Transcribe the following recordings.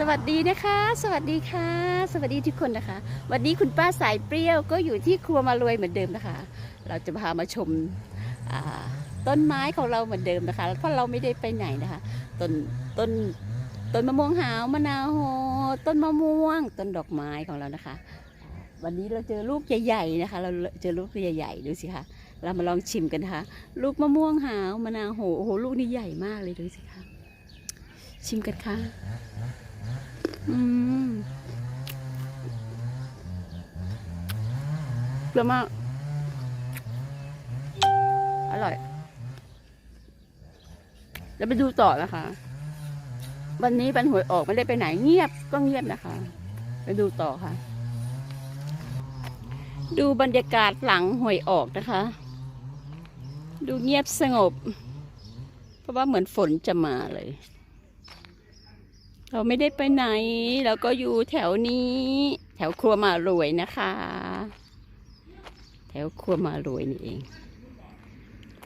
สวัสดีนะคะ สวัสดีค่ะ สวัสดีทุกคนนะคะ วันนี้คุณป้าสายเปรี้ยวก็อยู่ที่ครัวมารวยเหมือนเดิมนะคะ เราจะพามาชมต้นไม้ของเราเหมือนเดิมนะคะ เพราะเราไม่ได้ไปไหนนะคะต้นต้นต้นมะม่วงหาวมะนาวโหต้นมะม่วง ต้นดอกไม้ของเรานะคะ วันนี้เราเจอลูกใหญ่ๆนะคะ เราเจอลูกใหญ่ๆดูสิคะเรามาลองชิมกันนะคะลูกมะม่วงหาวมะนาวโหโอ้โหลูกนี้ใหญ่มากเลยดูสิคะชิมกันค่ะ อืมเปรี้ยวมาก อร่อย แล้วไปดูต่อนะคะ วันนี้ปันหวยออกไม่ได้ไปไหนเงียบก็เงียบนะคะ ไปดูต่อค่ะ ดูบรรยากาศหลังหวยออกนะคะ ดูเงียบสงบ เพราะว่าเหมือนฝนจะมาเลย เราไม่ได้ไปไหน เราก็อยู่แถวนี้ แถวครัวมารวยนะคะ แถวครัวมารวยนี่เอง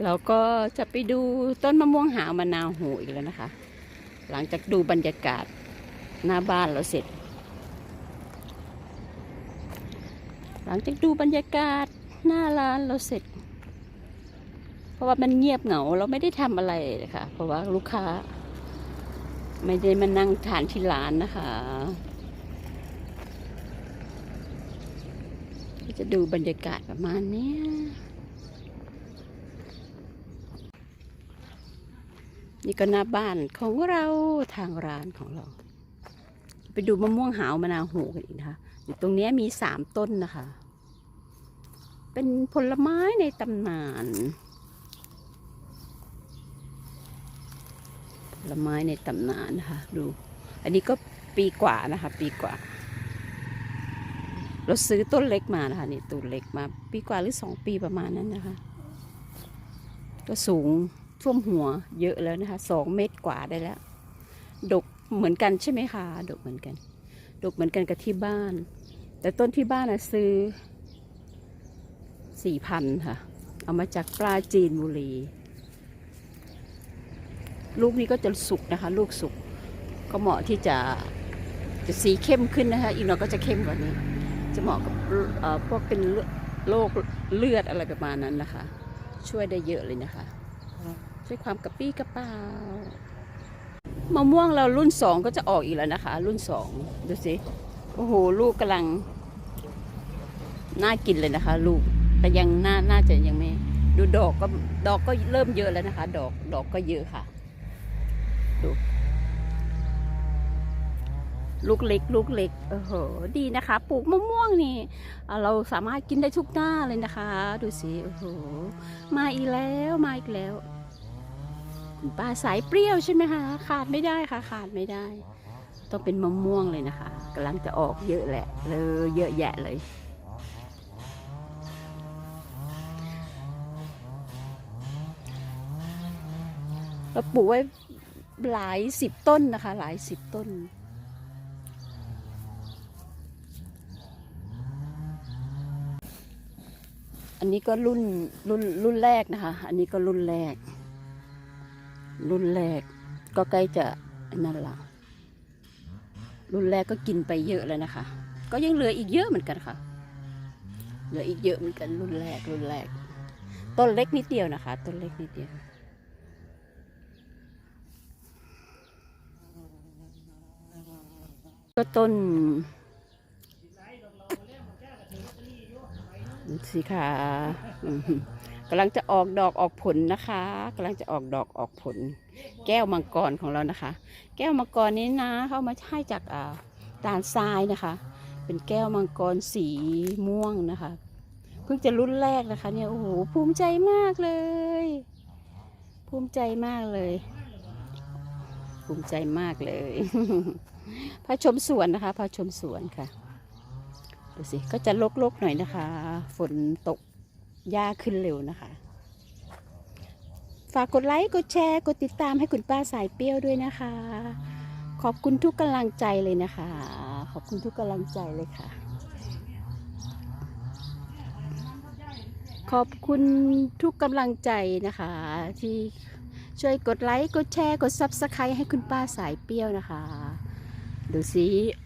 เราก็จะไปดูต้นมะม่วงหาวมะนาวโหอีกแล้วนะคะ หลังจากดูบรรยากาศหน้าบ้านเราเสร็จ หลังจากดูบรรยากาศหน้าร้านเราเสร็จ เพราะว่ามันเงียบเหงาเราไม่ได้ทำอะไรเลยค่ะ เพราะว่าลูกค้า ไม่ได้มานั่งทานที่ร้านนะคะ จะดูบรรยากาศประมาณนี้นี่ก็หน้าบ้านของเราทางร้านของเรา ไปดูมะม่วงหาวมะนาวโหกันอีกนะคะอยู่ตรงนี้มีสามต้นนะคะ เป็นผลไม้ในตำนาน ลไม้ในตำนานนะคะดู อันนี้ก็ปีกว่านะคะ ปีกว่า เราซื้อต้นเล็กมานะคะนี่ต้นเล็กมา ปีกว่าหรือสองปีประมาณนั้นนะคะ ก็สูงท่วมหัวเยอะแล้วนะคะสองเมตรกว่าได้แล้ว ดกเหมือนกันใช่ไหมคะ ดกเหมือนกัน ดกเหมือนกันกับที่บ้าน แต่ต้นที่บ้านนะซื้อสี่พันค่ะ เอามาจากปลาจีนบุรี ลูกนี้ก็จะสุกนะคะ ลูกสุกก็เหมาะที่จะจะสีเข้มขึ้นนะคะ อีกหน่อยก็จะเข้มกว่านี้ จะเหมาะกับพวกเป็นโรคเลือดอะไรประมาณนั้นนะคะ ช่วยได้เยอะเลยนะคะ ช่วยความกระปี้กระเป๋ามะม่วงเรารุ่นสองก็จะออกอีกแล้วนะคะ รุ่นสองดูสิโอ้โหลูกกำลังน่ากินเลยนะคะ ลูกแต่ยังน่าน่าจะยังไม่ ดูดอกก็ดอกก็เริ่มเยอะแล้วนะคะ ดอกดอกก็เยอะค่ะ ดู ลูกเล็ก ลูกเล็กเออโหดีนะคะ ปลูกมะม่วงนี่ เราสามารถกินได้ทุกหน้าเลยนะคะ ดูสิโอ้โหมาอีกแล้วมาอีกแล้วคุณป้าสายเปรี้ยวใช่ไหมคะขาดไม่ได้ค่ะ ขาดไม่ได้ ต้องเป็นมะม่วงเลยนะคะกำลังจะออกเยอะแหละเลยเยอะแยะเลยเราปลูกไว้ หลายสิบต้นนะคะ หลายสิบต้น อันนี้ก็รุ่นรุ่นรุ่นแรกนะคะ อันนี้ก็รุ่นแรก รุ่นแรกก็ใกล้จะนั่นละรุ่นแรกก็กินไปเยอะแล้วนะคะ ก็ยังเหลืออีกเยอะเหมือนกันค่ะ เหลืออีกเยอะเหมือนกันรุ่นแรกรุ่นแรก ต้นเล็กนิดเดียวนะคะ ต้นเล็กนิดเดียว ก็ต้นสิคะอืมกำลังจะออกดอกออกผลนะคะกำลังจะออกดอกออกผล แก้วมังกรของเรานะคะ แก้วมังกรนี้นะเขามาให้จากอ่าด่านทรายนะคะ เป็นแก้วมังกรสีม่วงนะคะ เพิ่งจะรุ่นแรกนะคะเนี่ยโอ้โหภูมิใจมากเลย ภูมิใจมากเลย ภูมิใจมากเลยพาชมสวนนะคะพาชมสวนค่ะดูสิก็จะลกๆหน่อยนะคะ ฝนตกหญ้าขึ้นเร็วนะคะ ฝากกดไลค์กดแชร์กดติดตามให้คุณป้าสายเปรี้ยวด้วยนะคะ ขอบคุณทุกกำลังใจเลยนะคะ ขอบคุณทุกกำลังใจเลยค่ะ ขอบคุณทุกกำลังใจนะคะที่ ช่วยกดไลค์กดแชร์กดซับสไครต์ให้คุณป้าสายเปรี้ยวนะคะ ดูสิ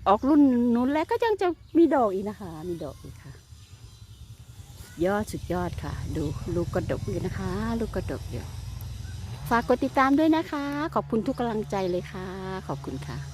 ออกรุ่นนู้นแล้วก็ยังจะมีดอกอีกนะคะ มีดอกอีกค่ะ ยอดสุดยอดค่ะ ดูลูกกระดกอยู่นะคะ ลูกกระดกอยู่ฝากกดติดตามด้วยนะคะ ขอบคุณทุกกำลังใจเลยค่ะ ขอบคุณค่ะ